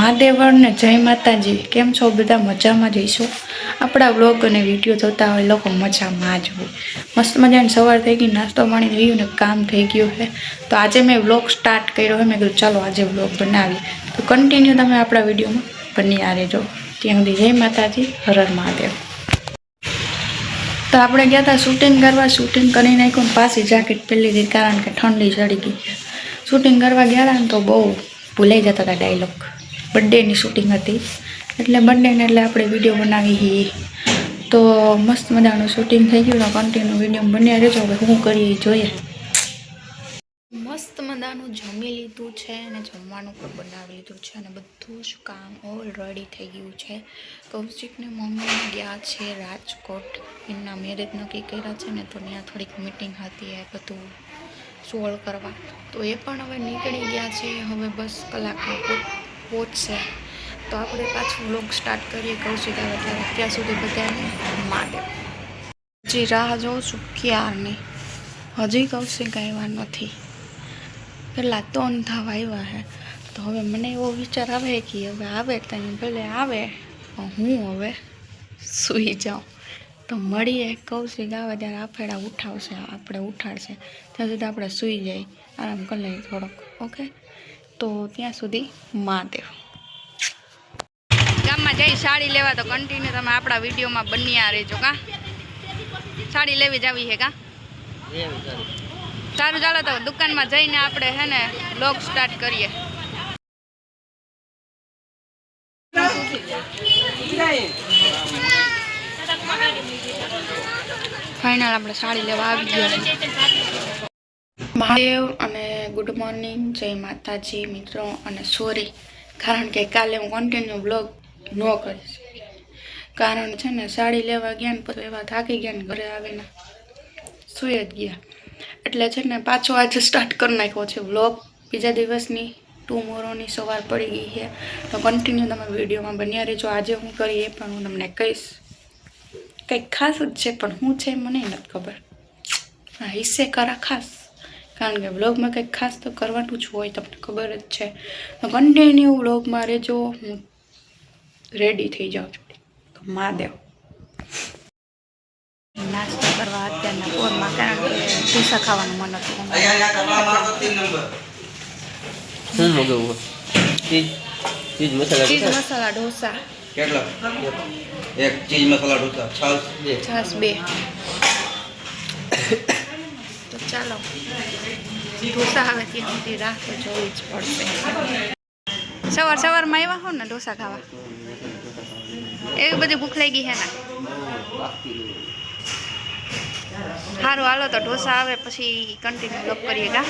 મહાદેવર ને જય માતાજી. કેમ છો બધા? મજામાં જઈશું આપણા વ્લોગ અને વીડિયો જોતા હોય લોકો મજામાં જ હોય. મસ્ત મજાની સવાર થઈ ગઈ, નાસ્તો પાણી ગયું ને કામ થઈ ગયું છે. તો આજે મેં વ્લોગ સ્ટાર્ટ કર્યો છે. મેં કીધું, ચાલો આજે વ્લોગ બનાવી તો કન્ટિન્યુ તમે આપણા વિડીયોમાં બની આ રહેજો. ત્યાં સુધી જય માતાજી, હર હર મહાદેવ. તો આપણે ગયા હતા શૂટિંગ કરવા. શૂટિંગ કરી નાખ્યું પાછી જાકેટ પહેરી હતી કારણ કે ઠંડી ચડી ગઈ. શૂટિંગ કરવા ગયા હતા ને તો બહુ ભૂલાઈ જતા હતા ડાયલોગ બર્થડેની શૂટિંગ હતી. એટલે બર્થડેને એટલે આપણે વીડિયો બનાવી હી. તો મસ્ત મજાનું શૂટિંગ થઈ ગયું કન્ટિન્યુ વીડિયો બન્યા રહેજો. હવે શું કરીએ જોઈએ. મસ્ત મજાનું જમી લીધું છે અને જમવાનું પણ બનાવી લીધું છે અને બધું જ કામ ઓલરેડી થઈ ગયું છે. કૌશિકને મમ્મી ગયા છે રાજકોટ. એમના મેરેજ નક્કી કર્યા છે ને તો ત્યાં થોડીક મિટિંગ હતી એ બધું સોલ્વ કરવા. તો એ પણ હવે નીકળી ગયા છે. હવે બસ કલાક પહોંચશે તો આપણે પાછું બ્લોગ સ્ટાર્ટ કરીએ કૌશિક આવે ત્યારે. ત્યાં સુધી બધાને માટે હજી રાહ જોઉં છું ક્યારની. હજી કૌશિક આવ્યા નથી. પેલા તો થવા આવ્યા હે. તો હવે મને એવો વિચાર આવે કે હવે આવે ત્યાં ભલે આવે હું હવે સૂઈ જાઉં. તો મળીએ. કૌશિક આવે ત્યારે આફેડા ઉઠાવશે, આપણે ઉઠાડશે. ત્યાં સુધી આપણે સૂઈ જઈએ. આરામ કરી લઈએ થોડોક, ઓકે? તો ત્યાં સુધી મહાદેવ. ગામમાં જઈ સાડી લેવા તો કન્ટિન્યુ તમે આપણા વિડીયોમાં બન્યા રહેજો કા? સાડી લેવી જવી છે કા? સારું, ચાલો તો દુકાનમાં જઈને આપણે હે ને લોગ સ્ટાર્ટ કરીએ. ફાઇનલ આપણે સાડી લેવા આવી ગયા. મહાદેવ અને ગુડ મોર્નિંગ, જય માતાજી, મિત્રો અને સોરી, કારણ કે કાલે હું કન્ટિન્યુ બ્લોગ ન કરીશ. કારણ છે ને, સાડી લેવા ગયા ને, પછી એવા થાકી ગયા ને, ઘરે આવીને સુઈ જ ગયા. એટલે છે ને, પાછો આજે સ્ટાર્ટ કરી નાખ્યો છે વ્લોગ બીજા દિવસની ટુમોરોની સવાર પડી ગઈ છે. તો કન્ટિન્યુ તમે વિડીયોમાં બન્યા રહેજો. આજે હું કરી એ પણ હું તમને કહીશ. કંઈક ખાસ જ છે, પણ હું છે મને નથી ખબર. હા હિસ્સે કરા ખાસ. કારણ કે બ્લોગમાં કંઈક ખાસ તો કરવાનું જ હોય તમને ખબર જ છે. તો કન્ટિન્યુ બ્લોગમાં રહેજો હું રેડી થઈ જાઉં છું. તો મહાદેવ. નાસ્તો કરવા અત્યારના પોરમાં કારણ કે ઢોસા ખાવાનું મન હતું. ચીઝ મસાલા? મસાલા ઢોસા. કેટલા? એક ચીજ મસાલા ઢોસા છાસ બે. છાસ બે. ચાલો. ઢોસા હવે ત્યાં સુધી રાખે જોવી જ પડશે. સવાર સવારમાં આવ્યા હો ને ઢોસા ખાવા? એવી બધી ભૂખ લાગી હે ને? સારું હાલો તો ઢોસા આવે, પછી કન્ટિન્યુ લોક કરીએ, કા?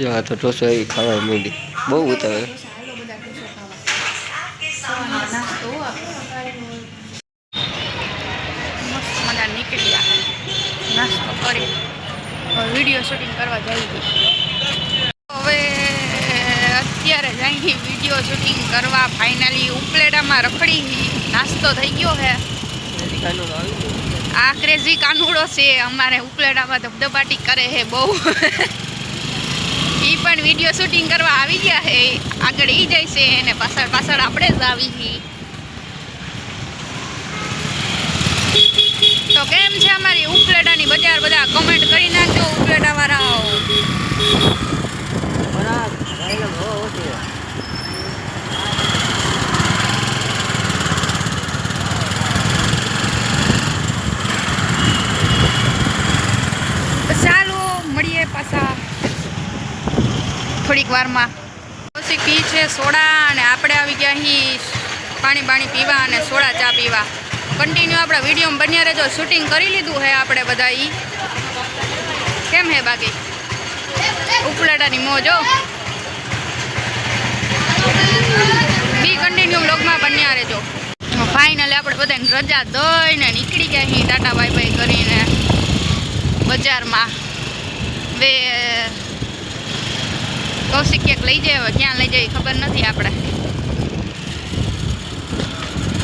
જો આ તો ઢોસા એવી ખાવા માંડી. બહુ ઉતાવે હાલો બધા ઢોસા ખાવા સવારનો નાસ્તો મસ્ત મજા નીકળ્યા નાસ્તો કરી હવે વીડિયો શૂટિંગ કરવા જઈ હતી હવે અત્યારે જઈ વીડિયો શૂટિંગ કરવા ફાઇનલી ઉપલેટામાં રખડી નાસ્તો થઈ ગયો હે આ ક્રેઝી કાનુડો છે, અમારે ઉપલેટામાં ધબધબાટી કરે છે બહુ. એ પણ વીડિયો શૂટિંગ કરવા આવી ગયા છે. આગળ એ જાય છે અને પાછળ પાછળ આપણે જ આવી તો કેમ છે અમારી બજાર બધા કમેન્ટ કરી નાખજો ઉપલેટા વાળાઓ ચાલો, મળીએ પાછા થોડીક વારમાં. પછી પી છે સોડા અને આપણે આવી ગયા અહીં પાણી બાણી પીવા અને સોડા ચા પીવા. કન્ટિન્યુ આપણા વિડીયોમાં બન્યા રહેજો. શૂટિંગ કરી લીધું હે આપણે બધા ઈ. કેમ હે બાકી? ઉપલાટાની મોજો બી કન્ટિન્યુ બ્લોગમાં બન્યા રહેજો. ફાઇનલી આપણે બધાને રજા દઈને નીકળી ગયા અહીં ટાટા બાય બાય કરીને બજારમાં. બે કૌશિક ક્યાંક લઈ જાય, હવે ક્યાં લઈ જાય ખબર નથી આપણે.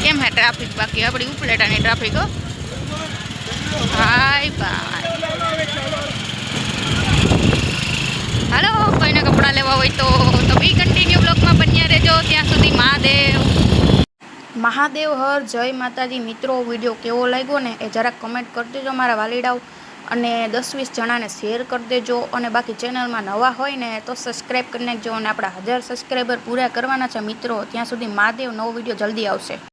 કેમ હે ટ્રાફિક બાકી? આપણી ઉપલેટાની ટ્રાફિક હાય બાય હાલો, કોઈને કપડાં લેવા હોય તો તો બી કન્ટિન્યુ બ્લોકમાં બન્યા રહેજો. ત્યાં સુધી મહાદેવ. હર, જય માતાજી. મિત્રો, વીડિયો કેવો લાગ્યો ને એ જરાક કમેન્ટ કરી દેજો મારા વાલીડાઓ. અને દસ વીસ જણાને શેર કરી દેજો. અને બાકી ચેનલમાં નવા હોય ને, તો સબસ્ક્રાઈબ કરી નાખજો. અને આપણા હજાર સબસ્ક્રાઈબર પૂરા કરવાના છે. મિત્રો, ત્યાં સુધી મહાદેવ, નવો વીડિયો જલ્દી આવશે.